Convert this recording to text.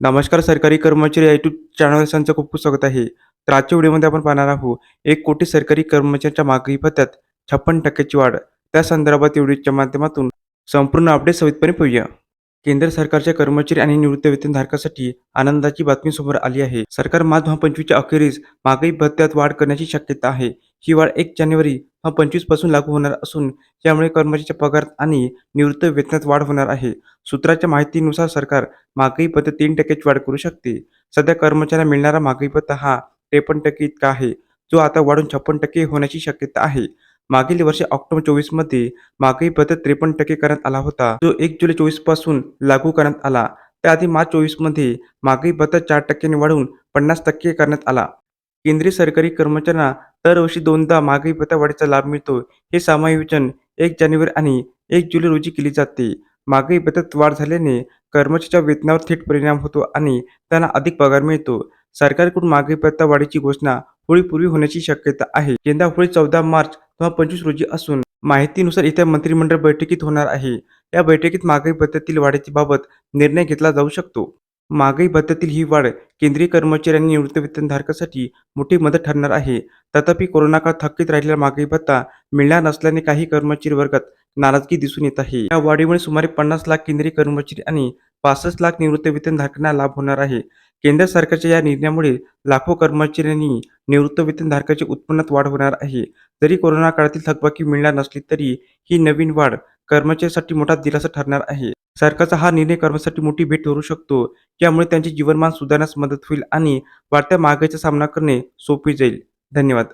नमस्कार सरकारी कर्मचारी यूट्यूब चॅनल त्यांचं खूप खूप स्वागत आहे. तर आजच्या व्हिडिओमध्ये आपण पाहणार आहोत एक कोटी सरकारी कर्मचाऱ्यांच्या मागणी भत्त्यात छप्पन टक्क्याची वाढ. त्या संदर्भात व्हिडिओच्या माध्यमातून संपूर्ण अपडेट सवितपणे पाहूया. केंद्र सरकारच्या कर्मचारी आणि निवृत्त वेतनधारकासाठी आनंदाची बातमी समोर आली आहे. सरकार मार्च दोन पंचवीसच्या अखेरीस मागणी भत्त्यात वाढ करण्याची शक्यता आहे. ही वाढ एक जानेवारी हा पंचवीसपासून लागू होणार असून यामुळे कर्मचाऱ्याच्या पगारात आणि निवृत्त वेतनात वाढ होणार आहे. सूत्राच्या माहितीनुसार सरकार महागाई भत्ता तीन टक्क्याची वाढ करू शकते. सध्या कर्मचाऱ्यांना मिळणारा महागाई भत्ता हा त्रेपन्न टक्के इतका आहे जो आता वाढून छप्पन टक्के होण्याची शक्यता आहे. मागील वर्षी ऑक्टोबर चोवीसमध्ये महागाई भत्ता त्रेपन्न टक्के करण्यात आला होता जो एक जुलै चोवीसपासून लागू करण्यात आला. त्याआधी मार्च चोवीसमध्ये महागाई भत्ता चार टक्क्यांनी वाढवून पन्नास टक्के करण्यात आला. केंद्रीय सरकारी कर्मचाऱ्यांना दरवर्षी दोनदा महागाई भत्ता लाभ मिळतो. हे समायोजन एक जानेवारी आणि एक जुलै रोजी केली जाते. महागाई भत्त्यात वाढ झाल्याने कर्मचाऱ्याच्या वेतनावर थेट परिणाम होतो आणि त्यांना अधिक पगार मिळतो. सरकारकडून महागाई भत्ता वाढीची घोषणा होळीपूर्वी होण्याची शक्यता आहे. यंदा होळी चौदा मार्च किंवा पंचवीस रोजी असून माहितीनुसार येत्या मंत्रिमंडळ बैठकीत होणार आहे. या बैठकीत महागाई भत्त्यातील वाढीची बाबत निर्णय घेतला जाऊ शकतो. महागाई भत्त्यातील ही वाढ केंद्रीय कर्मचारी आणि निवृत्तवेतनधारकासाठी मोठी मदत ठरणार आहे. तथापि कोरोना काळात थकीत राहिलेला महागाई भत्ता मिळणार नसल्याने काही कर्मचारी वर्गात नाराजगी दिसून येत आहे. या वाढीमुळे सुमारे पन्नास लाख केंद्रीय कर्मचारी आणि पासष्ट लाख निवृत्तीवेतनधारकांना लाभ होणार आहे. केंद्र सरकारच्या या निर्णयामुळे लाखो कर्मचाऱ्यांनी निवृत्त वेतनधारकाच्या उत्पन्नात वाढ होणार आहे. जरी कोरोना काळातील थकबाकी मिळणार नसली तरी ही नवीन वाढ कर्मचाऱ्यांसाठी मोठा दिलासा ठरणार आहे. सरकारचा हा निर्णय कर्मचाऱ्यांसाठी मोठी भेट ठरू शकतो यामुळे त्यांचे जीवनमान सुधारण्यास मदत होईल आणि वाढत्या महागाईचा सामना करणे सोपे जाईल. धन्यवाद.